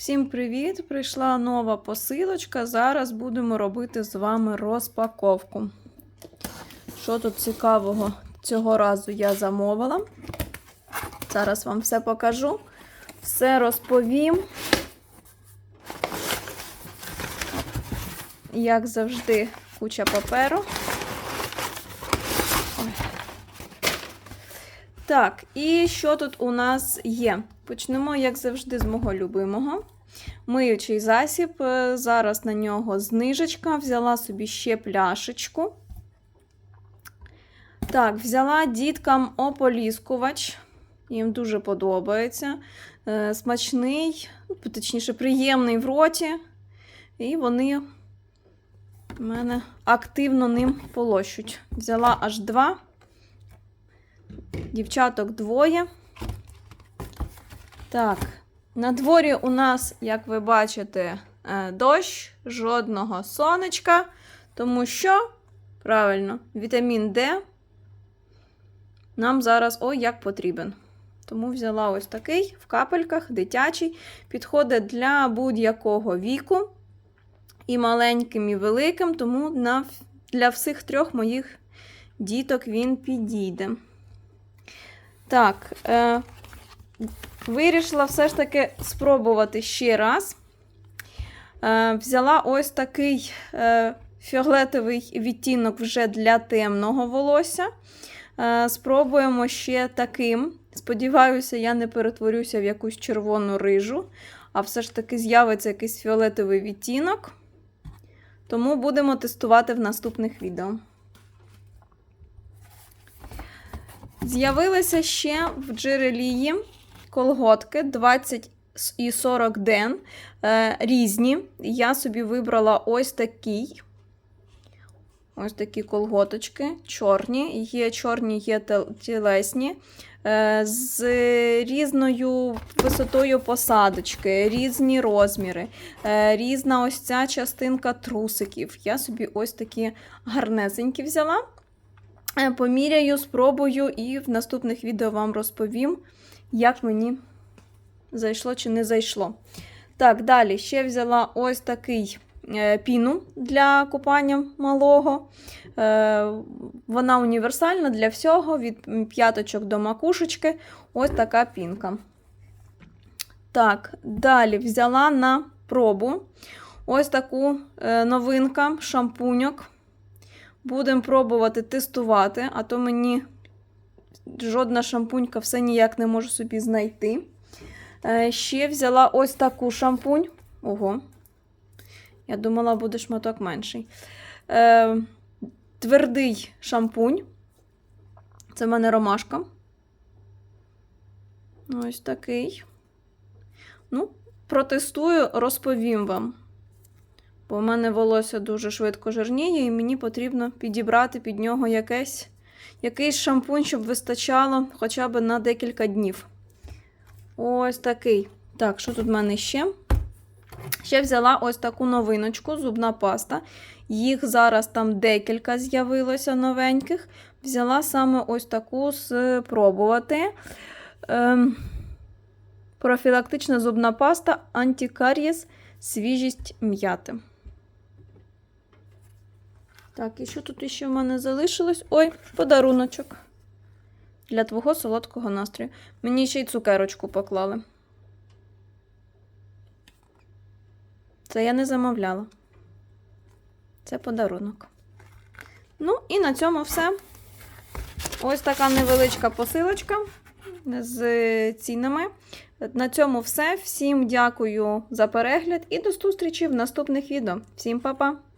Всім привіт! Прийшла нова посилочка. Зараз будемо робити з вами розпаковку. Що тут цікавого цього разу я замовила? Зараз вам все покажу, все розповім. Як завжди, куча паперу. Так, і що тут у нас є? Почнемо, як завжди, з мого любимого. Миючий засіб. Е, Зараз на нього знижечка. Взяла собі ще пляшечку. Так, взяла діткам ополіскувач. Їм дуже подобається. Е, Смачний, ну, точніше, приємний в роті. І вони в мене активно ним полощуть. Взяла аж два. Дівчаток двоє. Так, на дворі у нас, як ви бачите, е, дощ, жодного сонечка, тому що, правильно, вітамін Д нам зараз ой як потрібен. Тому взяла ось такий в капельках, дитячий, підходить для будь-якого віку. І маленьким, і великим, тому для всіх трьох моїх діток він підійде. Так, е, вирішила все ж таки спробувати ще раз. Е, взяла ось такий е, фіолетовий відтінок вже для темного волосся. Е, спробуємо ще таким. Сподіваюся, я не перетворюся в якусь червону рижу, а все ж таки з'явиться якийсь фіолетовий відтінок. Тому будемо тестувати в наступних відео. З'явилися ще в джерелії колготки 20 і 40 ден е, різні. Я собі вибрала ось такий. Ось такі колготочки, чорні, є чорні, є тілесні, е, з різною висотою посадочки, різні розміри, е, різна ось ця частинка трусиків. Я собі ось такі гарнесенькі взяла. Е, Поміряю, спробую і в наступних відео вам розповім, як мені зайшло чи не зайшло. Так, далі ще взяла ось такий е, піну для купання малого. Е, Вона універсальна для всього, від п'яточок до макушечки. Ось така пінка. Так, далі взяла на пробу ось таку новинка, шампуньок. Будемо пробувати тестувати, а то мені жодна шампунька все ніяк не можу собі знайти. Е, ще взяла ось таку шампунь. Ого. Я думала, буде шматок менший. Е, Твердий шампунь. Це в мене ромашка. Ось такий. Ну, протестую, розповім вам. Бо в мене волосся дуже швидко жирніє, і мені потрібно підібрати під нього якесь, якийсь шампунь, щоб вистачало хоча б на декілька днів. Ось такий. Так, що тут в мене ще? Ще взяла ось таку новиночку, зубна паста. Їх зараз там декілька з'явилося новеньких. Взяла саме ось таку спробувати. Ем, профілактична зубна паста антикарієс, свіжість м'яти. Так, і що тут ще в мене залишилось? Ой, подаруночок. Для твого солодкого настрою. Мені ще й цукерочку поклали. Це я не замовляла. Це подарунок. Ну, і на цьому все. Ось така невеличка посилочка з цінами. На цьому все. Всім дякую за перегляд і до зустрічі в наступних відео. Всім па-па!